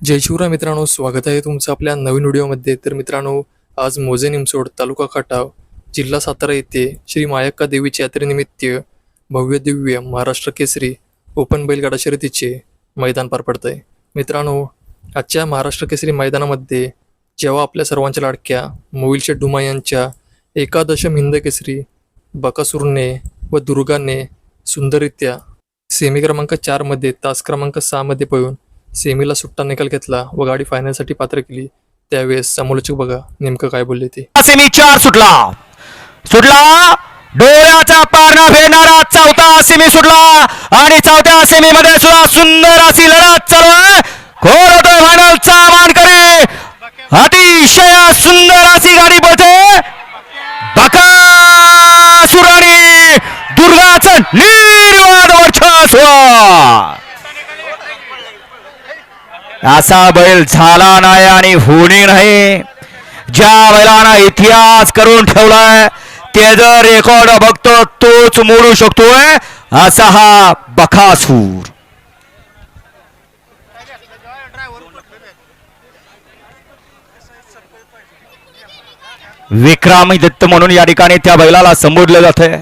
जय शिवराय मित्रांनो स्वागत आहे तुमचं आपल्या नवीन व्हिडिओमध्ये. तर मित्रांनो आज मोजे निमसोड तालुका खटाव जिल्हा सातारा येथे श्री मायक्का देवीच्या यात्रेनिमित्त भव्य दिव्य महाराष्ट्र केसरी ओपन बैलगाडा शर्यतीचे मैदान पार पडत आहे मित्रांनो आजच्या महाराष्ट्र केसरी मैदानामध्ये जेव्हा आपल्या सर्वांच्या लाडक्या मोविलच्या डुमा यांच्या एकादशम हिंद केसरी बकासूरने व दुर्गाने सुंदररित्या सेमी क्रमांक चारमध्ये तास क्रमांक सहामध्ये पळून सेमीला सुट्टा निकाल घेतला व गाडी फायनलसाठी पात्र केली त्यावेळेस समालोचक बघा नेमकं काय बोलले ते. सेमी चार सुटला. सुटला. डोळ्याचा पारणा फेडणारा चौथा सेमी सुटला. आणि चौथ्या सेमी मध्ये सुद्धा सुंदर अशी लढत चालू आहे. कोण होतोय फायनलचा मानकरी अतिशय सुंदर अशी गाडी पडते बका सुराणी दुर्गाचं निर्वाद वर्चस्व असा बैल झाला नाही आणि होणे नाही. ज्या बैलानं इतिहास करून ठेवलाय ते जर रेकॉर्ड बघतो तोच मोडू शकतोय असा हा बखासूर. विक्रामी दत्त म्हणून या ठिकाणी त्या बैलाला संबोधलं जातंय.